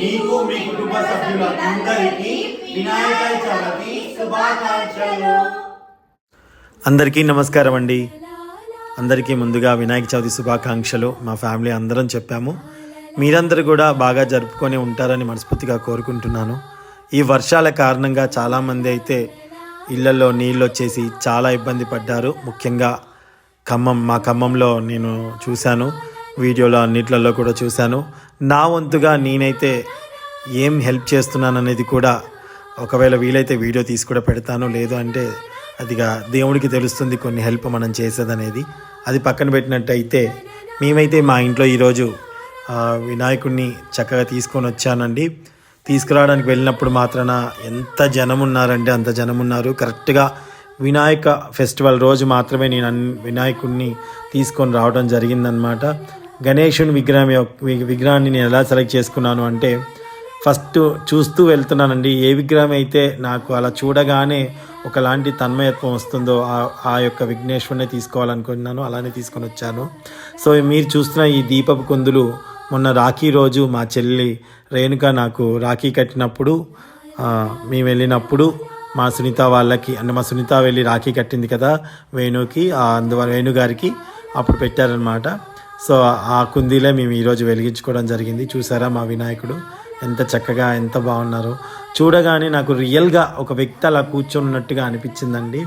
మీకు మీ కుటుంబ సభ్యులందరికీ వినాయక చవితి శుభాకాంక్షలు. అందరికీ నమస్కారం అండి. అందరికీ ముందుగా వినాయక చవితి శుభాకాంక్షలు. మా ఫ్యామిలీ అందరం చెప్పాము. మీరందరూ కూడా బాగా జరుపుకొని ఉంటారని మనస్ఫూర్తిగా కోరుకుంటున్నాను. ఈ వర్షాల కారణంగా చాలామంది అయితే ఇళ్ళలో నీళ్ళు వచ్చేసి చాలా ఇబ్బంది పడ్డారు. ముఖ్యంగా ఖమ్మం మా ఖమ్మంలో నేను చూశాను. వీడియోలో అన్నిట్లలో కూడా చూశాను. నా వంతుగా నేనైతే ఏం హెల్ప్ చేస్తున్నాననేది కూడా ఒకవేళ వీలైతే వీడియో తీసి కూడా పెడతాను లేదు అంటే అదిగా దేవుడికి తెలుస్తుంది కొన్ని హెల్ప్ మనం చేసేదనేది. అది పక్కన పెట్టినట్టయితే మేమైతే మా ఇంట్లో ఈరోజు వినాయకుడిని చక్కగా తీసుకొని వచ్చానండి. తీసుకురావడానికి వెళ్ళినప్పుడు మాత్రాన ఎంత జనం ఉన్నారంటే అంత జనం ఉన్నారు కరెక్ట్గా వినాయక ఫెస్టివల్ రోజు మాత్రమే నేను అన్ వినాయకుడిని తీసుకొని రావడం జరిగిందనమాట గణేషుని విగ్రహం యొక్క- విగ్రహాన్ని నేను ఎలా సెలెక్ట్ చేసుకున్నాను అంటే ఫస్ట్ చూస్తూ వెళ్తున్నానండి ఏ విగ్రహం అయితే నాకు అలా చూడగానే ఒకలాంటి తన్మయత్వం వస్తుందో ఆ- ఆ యొక్క విఘ్నేశ్వరునే తీసుకోవాలనుకున్నాను అలానే తీసుకొని వచ్చాను. సో మీరు చూస్తున్న ఈ దీపపు కుందులు మొన్న రాఖీ రోజు మా చెల్లి రేణుక నాకు రాఖీ కట్టినప్పుడు మేము వెళ్ళినప్పుడు మా సునీత వాళ్ళకి అంటే మా సునీత వెళ్ళి రాఖీ కట్టింది కదా వేణుకి ఆ అందువల్ల వేణుగారికి అప్పుడు పెట్టారనమాట సో ఆ కుందీలే మేము ఈరోజు వెలిగించుకోవడం జరిగింది. చూసారా మా వినాయకుడు? ఎంత చక్కగా ఎంత బాగున్నారో. చూడగానే నాకు రియల్గా ఒక వ్యక్తి అలా కూర్చొన్నట్టుగా అనిపించిందండి.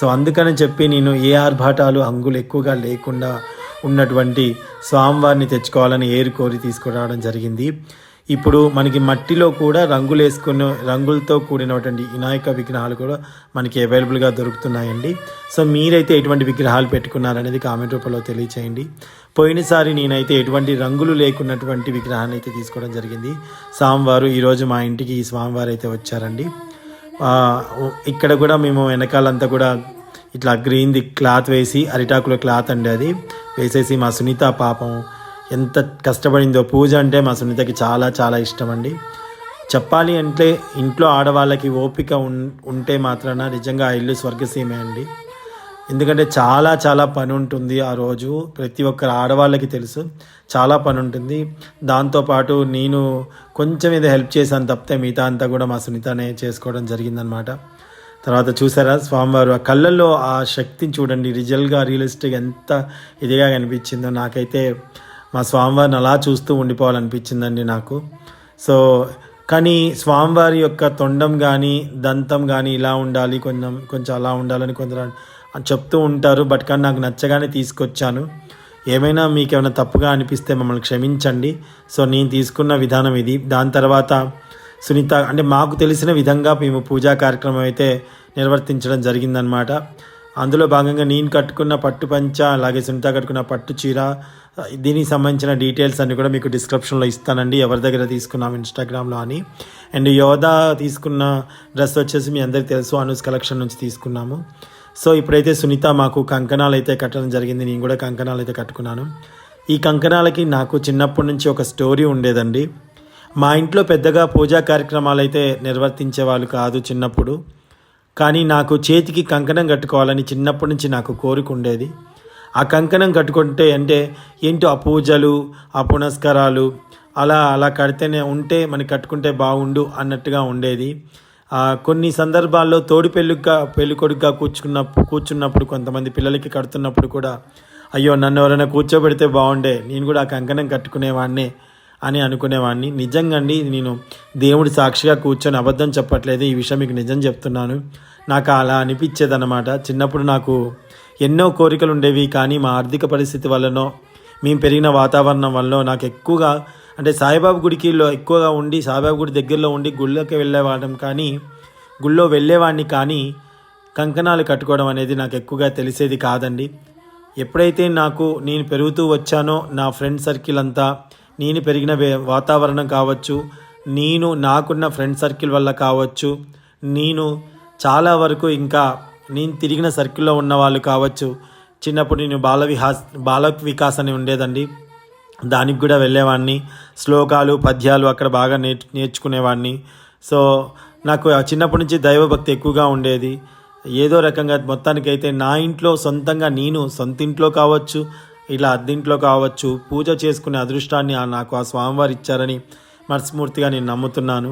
సో అందుకని చెప్పి నేను ఏ ఆర్భాటాలు అంగులు ఎక్కువగా లేకుండా ఉన్నటువంటి స్వామివారిని తెచ్చుకోవాలని ఏరు కోరి తీసుకురావడం జరిగింది. ఇప్పుడు మనకి మట్టిలో కూడా రంగులు వేసుకున్న రంగులతో కూడినటువంటి వినాయక విగ్రహాలు కూడా మనకి అవైలబుల్గా దొరుకుతున్నాయండి. సో మీరైతే ఎటువంటి విగ్రహాలు పెట్టుకున్నారనేది కామెంట్ రూపంలో తెలియచేయండి. పోయినసారి నేనైతే ఎటువంటి రంగులు లేకున్నటువంటి విగ్రహాన్ని అయితే తీసుకోవడం జరిగింది. స్వామివారు ఈరోజు మా ఇంటికి ఈ స్వామివారు అయితే వచ్చారండి ఇక్కడ కూడా మేము వెనకాలంతా కూడా ఇట్లా గ్రీన్ది క్లాత్ వేసి అరిటాకుల క్లాత్ అండి అది. వేసేసి మా సునీత పాపం ఎంత కష్టపడిందో. పూజ అంటే మా సునీతకి చాలా చాలా ఇష్టం అండి చెప్పాలి అంటే ఇంట్లో ఆడవాళ్ళకి ఓపిక ఉన్ ఉంటే మాత్రాన నిజంగా ఆ ఇల్లు స్వర్గసీమే అండి. ఎందుకంటే చాలా చాలా పని ఉంటుంది ఆ రోజు. ప్రతి ఒక్కరు ఆడవాళ్ళకి తెలుసు. చాలా పని ఉంటుంది. దాంతోపాటు నేను కొంచెం ఏదో హెల్ప్ చేశాను తప్పితే మిగతా అంతా కూడా మా సునీతనే చేసుకోవడం జరిగిందనమాట తర్వాత చూసారా స్వామివారు ఆ కళ్ళల్లో ఆ శక్తిని చూడండి. రిజల్గా రియలిస్టిక్ ఎంత ఇదిగా కనిపించిందో నాకైతే మా స్వామివారిని అలా చూస్తూ ఉండిపోవాలనిపించిందండి నాకు. సో కానీ స్వామివారి యొక్క తొండం కానీ దంతం కానీ ఇలా ఉండాలి కొంచెం కొంచెం అలా ఉండాలని కొందరు చెప్తూ ఉంటారు. బట్ కానీ నాకు నచ్చగానే తీసుకొచ్చాను. ఏమైనా మీకు ఏమైనా తప్పుగా అనిపిస్తే మమ్మల్ని క్షమించండి. సో నేను తీసుకున్న విధానం ఇది. దాని తర్వాత సునీత అంటే మాకు తెలిసిన విధంగా మేము పూజా కార్యక్రమం అయితే నిర్వర్తించడం జరిగిందనమాట అందులో భాగంగా నేను కట్టుకున్న పట్టు పంచ అలాగే సునీత కట్టుకున్న పట్టు చీర దీనికి సంబంధించిన డీటెయిల్స్ అన్ని కూడా మీకు డిస్క్రిప్షన్లో ఇస్తానండి. ఎవరి దగ్గర తీసుకున్నాం ఇన్స్టాగ్రామ్లో అని. అండ్ యోధా తీసుకున్న డ్రెస్ వచ్చేసి మీ అందరికీ తెలుసు అనూస్ కలెక్షన్ నుంచి తీసుకున్నాము. సో ఇప్పుడైతే సునీత మాకు కంకణాలు అయితే కట్టడం జరిగింది. నేను కూడా కంకణాలు అయితే కట్టుకున్నాను. ఈ కంకణాలకి నాకు చిన్నప్పటి నుంచి ఒక స్టోరీ ఉండేదండి. మా ఇంట్లో పెద్దగా పూజా కార్యక్రమాలు అయితే నిర్వర్తించే వాళ్ళు కాదు చిన్నప్పుడు. కానీ నాకు చేతికి కంకణం కట్టుకోవాలని చిన్నప్పటి నుంచి నాకు కోరిక ఉండేది. ఆ కంకణం కట్టుకుంటే అంటే ఏంటో ఆ పూజలు ఆ పునస్కారాలు అలా అలా కడితేనే ఉంటే మనకి కట్టుకుంటే బాగుండు అన్నట్టుగా ఉండేది. కొన్ని సందర్భాల్లో తోడి పెళ్ళిగా పెళ్ళి కొడుకుగా కూర్చున్న కూర్చున్నప్పుడు కొంతమంది పిల్లలకి కడుతున్నప్పుడు కూడా అయ్యో నన్ను ఎవరైనా కూర్చోబెడితే బాగుండే నేను కూడా ఆ కంకణం కట్టుకునేవాడినే అని అనుకునేవాడిని నిజంగా అండి నేను దేవుడి సాక్షిగా కూర్చొని అబద్ధం చెప్పట్లేదు. ఈ విషయం మీకు నిజం చెప్తున్నాను. నాకు అలా అనిపించేది అనమాట చిన్నప్పుడు నాకు ఎన్నో కోరికలు ఉండేవి కానీ మా ఆర్థిక పరిస్థితి వల్లనో మేము పెరిగిన వాతావరణం వల్ల నాకు ఎక్కువగా అంటే సాయిబాబు గుడికిలో ఎక్కువగా ఉండి సాయిబాబు గుడి దగ్గరలో ఉండి గుళ్ళోకి వెళ్ళేవాడం కానీ గుళ్ళో వెళ్ళేవాడిని కానీ కంకణాలు కట్టుకోవడం అనేది నాకు ఎక్కువగా తెలిసేది కాదండి. ఎప్పుడైతే నాకు నేను పెరుగుతూ వచ్చానో నా ఫ్రెండ్ సర్కిల్ అంతా నేను పెరిగిన వే- వాతావరణం కావచ్చు నేను నాకున్న ఫ్రెండ్ సర్కిల్ వల్ల కావచ్చు నేను చాలా వరకు ఇంకా నేను తిరిగిన సర్కిల్లో ఉన్న వాళ్ళు కావచ్చు. చిన్నప్పుడు నేను బాల విహాస్ బాల వికాస్ అని ఉండేదండి. దానికి కూడా వెళ్ళేవాడిని. శ్లోకాలు పద్యాలు అక్కడ బాగా నేర్ నేర్చుకునేవాడిని. సో నాకు చిన్నప్పటి నుంచి దైవభక్తి ఎక్కువగా ఉండేది. ఏదో రకంగా మొత్తానికైతే నా ఇంట్లో సొంతంగా నేను సొంత ఇంట్లో కావచ్చు ఇలా అద్దింట్లో కావచ్చు పూజ చేసుకునే అదృష్టాన్ని ఆ నాకు ఆ స్వామివారు ఇచ్చారని మనస్ఫూర్తిగా నేను నమ్ముతున్నాను.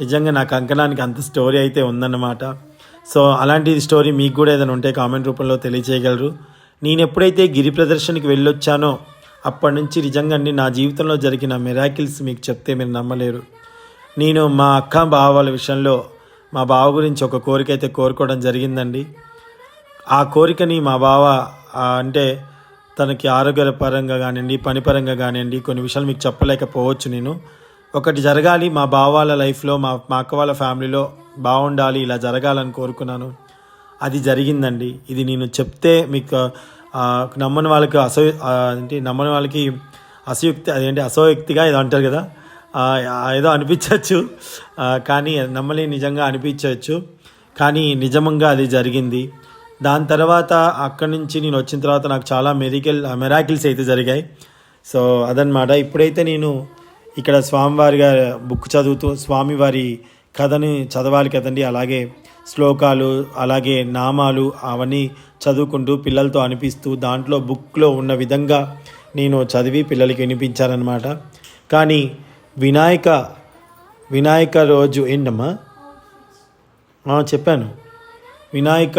నిజంగా నా కంకణానికి అంత స్టోరీ అయితే ఉందన్నమాట. సో అలాంటి స్టోరీ మీకు కూడా ఏదైనా ఉంటే కామెంట్ రూపంలో తెలియచేయగలరు. నేను ఎప్పుడైతే గిరి ప్రదర్శనకి వెళ్ళొచ్చానో అప్పటి నుంచి నిజంగా అండి నా జీవితంలో జరిగిన మిరాకిల్స్ మీకు చెప్తే మీరు నమ్మలేరు. నేను మా అక్క బావాల విషయంలో మా బావ గురించి ఒక కోరిక అయితే కోరుకోవడం జరిగిందండి. ఆ కోరికని మా బావ అంటే తనకి ఆరోగ్యపరంగా కానివ్వండి పనిపరంగా కానివ్వండి కొన్ని విషయాలు మీకు చెప్పలేకపోవచ్చు నేను. ఒకటి జరగాలి మా బావ వాళ్ళ లైఫ్లో మా మా అక్క వాళ్ళ ఫ్యామిలీలో బాగుండాలి ఇలా జరగాలని కోరుకున్నాను. అది జరిగిందండి. ఇది నేను చెప్తే మీకు నమ్మని వాళ్ళకి అసో ఏంటి నమ్మని వాళ్ళకి అసయుక్తి అదేంటి అసోయుక్తిగా ఏదో అంటారు కదా ఏదో అనిపించవచ్చు. కానీ నమ్మలే నిజంగా అనిపించవచ్చు. కానీ నిజంగా అది జరిగింది. దాని తర్వాత అక్కడి నుంచి నేను వచ్చిన తర్వాత నాకు చాలా మెరికల్ మెరాకిల్స్ అయితే జరిగాయి. సో అదనమాట ఇప్పుడైతే నేను ఇక్కడ స్వామివారి గారి బుక్ చదువుతూ స్వామివారి కథని చదవాలి కదండి. అలాగే శ్లోకాలు అలాగే నామాలు అవన్నీ చదువుకుంటూ పిల్లలతో అనిపిస్తూ దాంట్లో బుక్లో ఉన్న విధంగా నేను చదివి పిల్లలకి వినిపించానమాట కానీ వినాయక వినాయక రోజు ఏంటమ్మా? చెప్పాను. వినాయక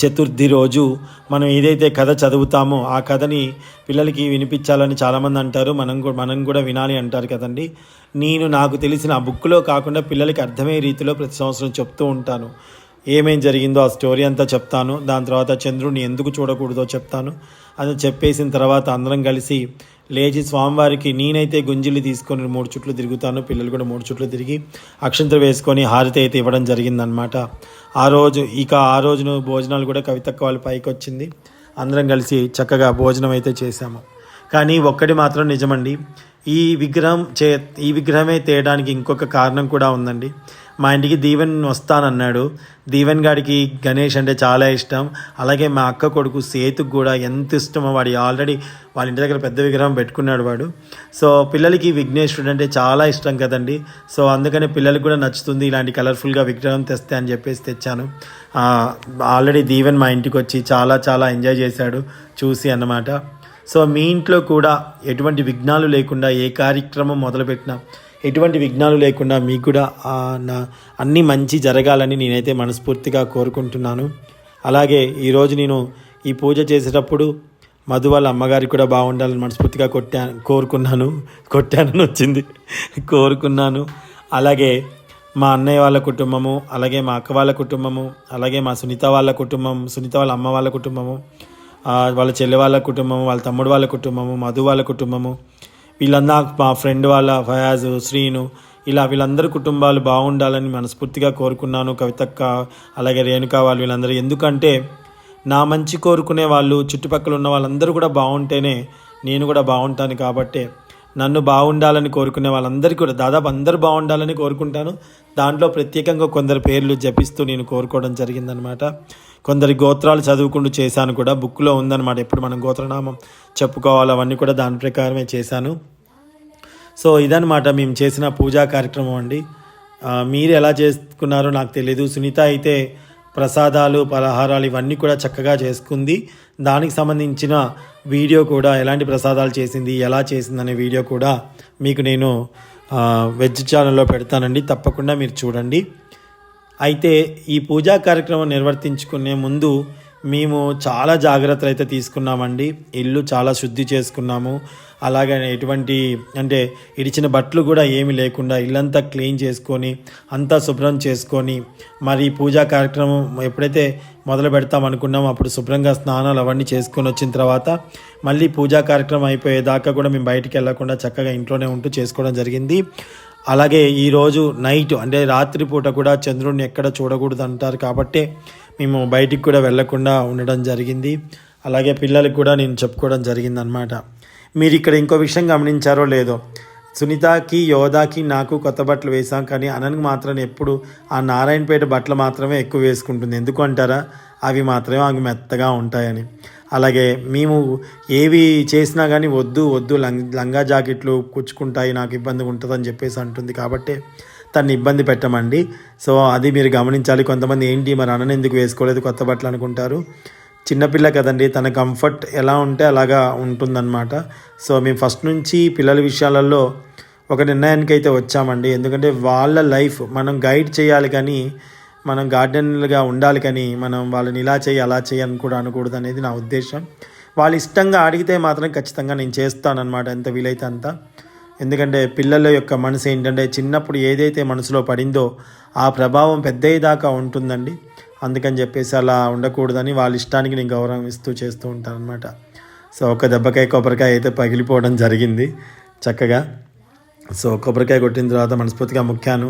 చతుర్థి రోజు మనం ఏదైతే కథ చదువుతామో ఆ కథని పిల్లలకి వినిపించాలని చాలామంది అంటారు. మనం కూడా మనం కూడా వినాలి అంటారు కదండి. నేను నాకు తెలిసిన ఆ బుక్లో కాకుండా పిల్లలకి అర్థమయ్యే రీతిలో ప్రతి సంవత్సరం చెప్తూ ఉంటాను. ఏమేం జరిగిందో ఆ స్టోరీ అంతా చెప్తాను. దాని తర్వాత చంద్రుడిని ఎందుకు చూడకూడదో చెప్తాను. అది చెప్పేసిన తర్వాత అందరం కలిసి లేచి స్వామివారికి నేనైతే గుంజిలు తీసుకొని మూడు చుట్లు తిరుగుతాను. పిల్లలు కూడా మూడు చుట్లు తిరిగి అక్షంతలు వేసుకొని హారతి అయితే ఇవ్వడం జరిగిందనమాట ఆ రోజు ఇక ఆ రోజున భోజనాలు కూడా కవితక్క వాళ్ళ పైకి వచ్చింది. అందరం కలిసి చక్కగా భోజనం అయితే చేశాము. కానీ ఒక్కటి మాత్రం నిజమండి. ఈ విగ్రహం చే ఈ విగ్రహమే తేయడానికి ఇంకొక కారణం కూడా ఉందండి. మా ఇంటికి దీవెన్ వస్తానన్నాడు. దీవెన్ గాడికి గణేష్ అంటే చాలా ఇష్టం. అలాగే మా అక్క కొడుకు సేతుకు కూడా ఎంత ఇష్టమో వాడి ఆల్రెడీ వాళ్ళ ఇంటి దగ్గర పెద్ద విగ్రహం పెట్టుకున్నాడు వాడు. సో పిల్లలకి విఘ్నేశ్వరుడు అంటే చాలా ఇష్టం కదండి. సో అందుకని పిల్లలకు కూడా నచ్చుతుంది ఇలాంటి కలర్ఫుల్గా విగ్రహం తెస్తే అని చెప్పేసి తెచ్చాను. ఆల్రెడీ దీవెన్ మా ఇంటికి వచ్చి చాలా చాలా ఎంజాయ్ చేశాడు చూసి అన్నమాట. సో మీ ఇంట్లో కూడా ఎటువంటి విఘ్నాలు లేకుండా ఏ కార్యక్రమం మొదలుపెట్టినా ఎటువంటి విఘ్నాలు లేకుండా మీకు కూడా నా అన్నీ మంచి జరగాలని నేనైతే మనస్ఫూర్తిగా కోరుకుంటున్నాను. అలాగే ఈరోజు నేను ఈ పూజ చేసేటప్పుడు మధు వాళ్ళ అమ్మగారికి కూడా బాగుండాలని మనస్ఫూర్తిగా కొట్టా కోరుకున్నాను. కొట్టానని వచ్చింది. కోరుకున్నాను. అలాగే మా అన్నయ్య వాళ్ళ కుటుంబము అలాగే మా అక్క వాళ్ళ కుటుంబము అలాగే మా సునీత వాళ్ళ కుటుంబం సునీత వాళ్ళ అమ్మ వాళ్ళ కుటుంబము వాళ్ళ చెల్లె వాళ్ళ కుటుంబము వాళ్ళ తమ్ముడు వాళ్ళ కుటుంబము మధు వాళ్ళ కుటుంబము వీళ్ళందరూ మా ఫ్రెండ్ వాళ్ళ ఫయాజ్ శ్రీను ఇలా వీళ్ళందరి కుటుంబాలు బాగుండాలని మనస్ఫూర్తిగా కోరుకున్నాను కవితక్క అలాగే రేణుక వాళ్ళు వీళ్ళందరూ. ఎందుకంటే నా మంచి కోరుకునే వాళ్ళు చుట్టుపక్కల ఉన్న వాళ్ళందరూ కూడా బాగుంటేనే నేను కూడా బాగుంటాను కాబట్టి నన్ను బాగుండాలని కోరుకునే వాళ్ళందరికీ కూడా దాదాపు అందరూ బాగుండాలని కోరుకుంటాను. దాంట్లో ప్రత్యేకంగా కొందరు పేర్లు జపిస్తూ నేను కోరుకోవడం జరిగిందనమాట. కొందరి గోత్రాలు చదువుకుంటూ చేశాను కూడా. బుక్లో ఉందన్నమాట ఎప్పుడు మనం గోత్రనామం చెప్పుకోవాలి అవన్నీ కూడా దాని ప్రకారమే చేశాను. సో ఇదన్నమాట మేము చేసిన పూజా కార్యక్రమం అండి. మీరు ఎలా చేసుకున్నారో నాకు తెలియదు సునీత అయితే ప్రసాదాలు పలహారాలు ఇవన్నీ కూడా చక్కగా చేసుకుంది. దానికి సంబంధించిన వీడియో కూడా ఎలాంటి ప్రసాదాలు చేసింది ఎలా చేసిందనే వీడియో కూడా మీకు నేను వెజ్ ఛానల్లో పెడతానండి. తప్పకుండా మీరు చూడండి. అయితే ఈ పూజా కార్యక్రమం నిర్వర్తించుకునే ముందు మేము చాలా జాగ్రత్తలు అయితే తీసుకున్నామండి. ఇల్లు చాలా శుద్ధి చేసుకున్నాము. అలాగే ఎటువంటి అంటే ఇడిచిన బట్టలు కూడా ఏమి లేకుండా ఇల్లంతా క్లీన్ చేసుకొని అంతా శుభ్రం చేసుకొని మరి పూజా కార్యక్రమం ఎప్పుడైతే మొదలు పెడతాం అనుకున్నామో అప్పుడు శుభ్రంగా స్నానాలు అవన్నీ చేసుకొని వచ్చిన తర్వాత మళ్ళీ పూజా కార్యక్రమం అయిపోయేదాకా కూడా మేము బయటికి వెళ్ళకుండా చక్కగా ఇంట్లోనే ఉంటూ చేసుకోవడం జరిగింది. అలాగే ఈరోజు నైట్ అంటే రాత్రిపూట కూడా చంద్రుడిని ఎక్కడ చూడకూడదు అంటారు కాబట్టి మేము బయటికి కూడా వెళ్ళకుండా ఉండడం జరిగింది. అలాగే పిల్లలకు కూడా నేను చెప్పుకోవడం జరిగింది అనమాట మీరు ఇక్కడ ఇంకో విషయం గమనించారో లేదో? సునీతకి యోధాకి నాకు కొత్త బట్టలు వేసాం కానీ అనన్కి మాత్రం ఎప్పుడు ఆ నారాయణపేట బట్టలు మాత్రమే ఎక్కువ వేసుకుంటుంది. ఎందుకు అంటారా? అవి మాత్రమే ఆమె మెత్తగా ఉంటాయని. అలాగే మేము ఏవి చేసినా కానీ వద్దు వద్దు లంగ్ లంగా జాకెట్లు కుచ్చుకుంటాయి నాకు ఇబ్బంది ఉంటుందని చెప్పేసి అంటుంది. కాబట్టి తను ఇబ్బంది పెట్టమండి. సో అది మీరు గమనించాలి. కొంతమంది ఏంటి మరి అన్నని ఎందుకు వేసుకోలేదు కొత్త బట్టలు అనుకుంటారు. చిన్నపిల్ల కదండి తన కంఫర్ట్ ఎలా ఉంటే అలాగా ఉంటుందన్నమాట. సో మేము ఫస్ట్ నుంచి పిల్లల విషయాలలో ఒక నిర్ణయానికి అయితే వచ్చామండి. ఎందుకంటే వాళ్ళ లైఫ్ మనం గైడ్ చేయాలి కానీ మనం గార్డెన్లుగా ఉండాలి కానీ మనం వాళ్ళని ఇలా చేయి అలా చేయి అని కూడా అనకూడదు అనేది నా ఉద్దేశం. వాళ్ళు ఇష్టంగా అడిగితే మాత్రం ఖచ్చితంగా నేను చేస్తానన్నమాట ఎంత వీలైతే అంత. ఎందుకంటే పిల్లల యొక్క మనసు ఏంటంటే చిన్నప్పుడు ఏదైతే మనసులో పడిందో ఆ ప్రభావం పెద్దయ్యేదాకా ఉంటుందండి. అందుకని చెప్పేసి అలా ఉండకూడదని వాళ్ళ ఇష్టానికి నేను గౌరవం ఇస్తూ చేస్తూ ఉంటాను అనమాట సో ఒక దెబ్బకాయ కొబ్బరికాయ అయితే పగిలిపోవడం జరిగింది చక్కగా. సో కొబ్బరికాయ కొట్టిన తర్వాత మనస్ఫూర్తిగా ముఖ్యాను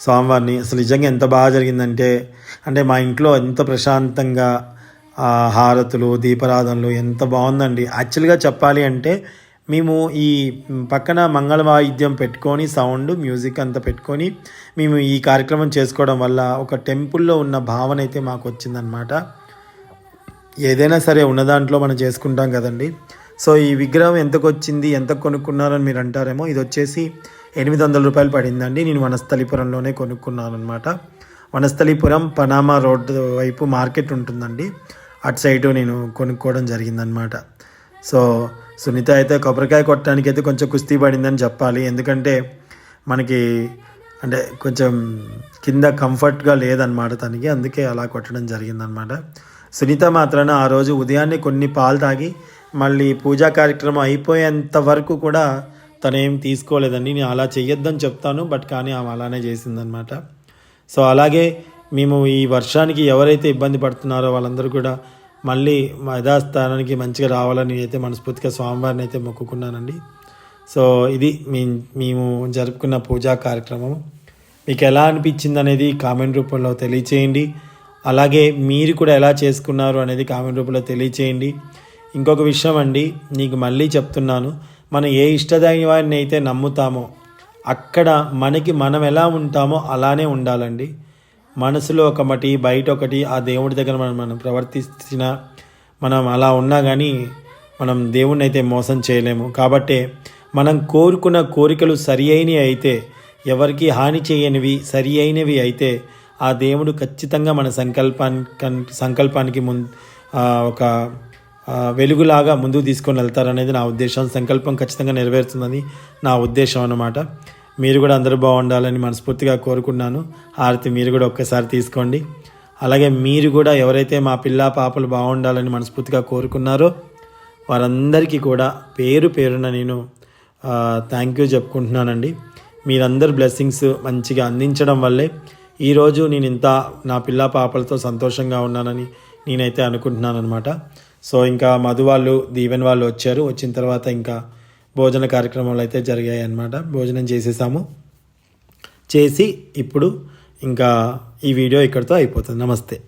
స్వామివారిని అసలు నిజంగా ఎంత బాగా జరిగిందంటే అంటే మా ఇంట్లో ఎంత ప్రశాంతంగా ఆ హారతులు దీపారాధనలు ఎంత బాగుందండి. యాక్చువల్గా చెప్పాలి అంటే మేము ఈ పక్కన మంగళ వాయిద్యం పెట్టుకొని సౌండ్ మ్యూజిక్ అంతా పెట్టుకొని మేము ఈ కార్యక్రమం చేసుకోవడం వల్ల ఒక టెంపుల్లో ఉన్న భావన అయితే మాకు వచ్చిందనమాట ఏదైనా సరే ఉన్న దాంట్లో మనం చేసుకుంటాం కదండి. సో ఈ విగ్రహం ఎంతకు వచ్చింది ఎంత కొనుక్కున్నారని మీరు అంటారేమో ఇది వచ్చేసి ఎనిమిది వందల రూపాయలు పడిందండి. నేను వనస్థలిపురంలోనే కొనుక్కున్నాను అనమాట వనస్థలిపురం పనామా రోడ్ వైపు మార్కెట్ ఉంటుందండి. అటు సైడు నేను కొనుక్కోవడం జరిగిందనమాట సో సునీత అయితే కొబ్బరికాయ కొట్టడానికి అయితే కొంచెం కుస్తీ పడిందని చెప్పాలి. ఎందుకంటే మనకి అంటే కొంచెం కింద కంఫర్ట్గా లేదనమాట తనకి. అందుకే అలా కొట్టడం జరిగిందనమాట సునీత మాత్రాన ఆ రోజు ఉదయాన్నే కొన్ని పాలు తాగి మళ్ళీ పూజా కార్యక్రమం అయిపోయేంత వరకు కూడా తనేం తీసుకోలేదండి నేను అలా చెయ్యొద్దని చెప్తాను బట్ కానీ ఆమె అలానే చేసిందనమాట సో అలాగే మేము ఈ వర్షానికి ఎవరైతే ఇబ్బంది పడుతున్నారో వాళ్ళందరూ కూడా మళ్ళీ యథాస్థానానికి మంచిగా రావాలని అయితే మనస్ఫూర్తిగా స్వామివారిని అయితే మొక్కుకున్నానండి. సో ఇది మీ మేము జరుపుకున్న పూజా కార్యక్రమం. మీకు ఎలా అనిపించింది అనేది కామెంట్ రూపంలో తెలియచేయండి. అలాగే మీరు కూడా ఎలా చేసుకున్నారు అనేది కామెంట్ రూపంలో తెలియచేయండి. ఇంకొక విషయం అండి నీకు మళ్ళీ చెప్తున్నాను. మనం ఏ ఇష్టదైవాన్ని అయితే నమ్ముతామో అక్కడ మనకి మనం ఎలా ఉంటామో అలానే ఉండాలండి. మనసులో ఒకటి బయట ఒకటి ఆ దేవుడి దగ్గర మనం మనం ప్రవర్తించిన మనం అలా ఉన్నా కానీ మనం దేవుణ్ణి అయితే మోసం చేయలేము. కాబట్టి మనం కోరుకున్న కోరికలు సరి అయినవి అయితే ఎవరికి హాని చేయనివి సరి అయినవి అయితే ఆ దేవుడు ఖచ్చితంగా మన సంకల్పానికి సంకల్పానికి ముం ఒక వెలుగులాగా ముందుకు తీసుకొని వెళ్తారనేది నా ఉద్దేశం. సంకల్పం ఖచ్చితంగా నెరవేరుతుందని నా ఉద్దేశం అన్నమాట. మీరు కూడా అందరూ బాగుండాలని మనస్ఫూర్తిగా కోరుకున్నాను హారతి మీరు కూడా ఒక్కసారి తీసుకోండి. అలాగే మీరు కూడా ఎవరైతే మా పిల్ల పాపలు బాగుండాలని మనస్ఫూర్తిగా కోరుకున్నారో వారందరికీ కూడా పేరు పేరున నేను థ్యాంక్ యూ చెప్పుకుంటున్నానండి. మీరందరు బ్లెస్సింగ్స్ మంచిగా అందించడం వల్లే ఈరోజు నేను ఇంత నా పిల్ల పాపలతో సంతోషంగా ఉన్నానని నేనైతే అనుకుంటున్నాను అనమాట సో ఇంకా మధు వాళ్ళు దీవెన్ వాళ్ళు వచ్చారు. వచ్చిన తర్వాత ఇంకా భోజన కార్యక్రమాలు అయితే జరిగాయి అన్నమాట. భోజనం చేసేసాము. చేసి ఇప్పుడు ఇంకా ఈ వీడియో ఇక్కడితో అయిపోతుంది. నమస్తే.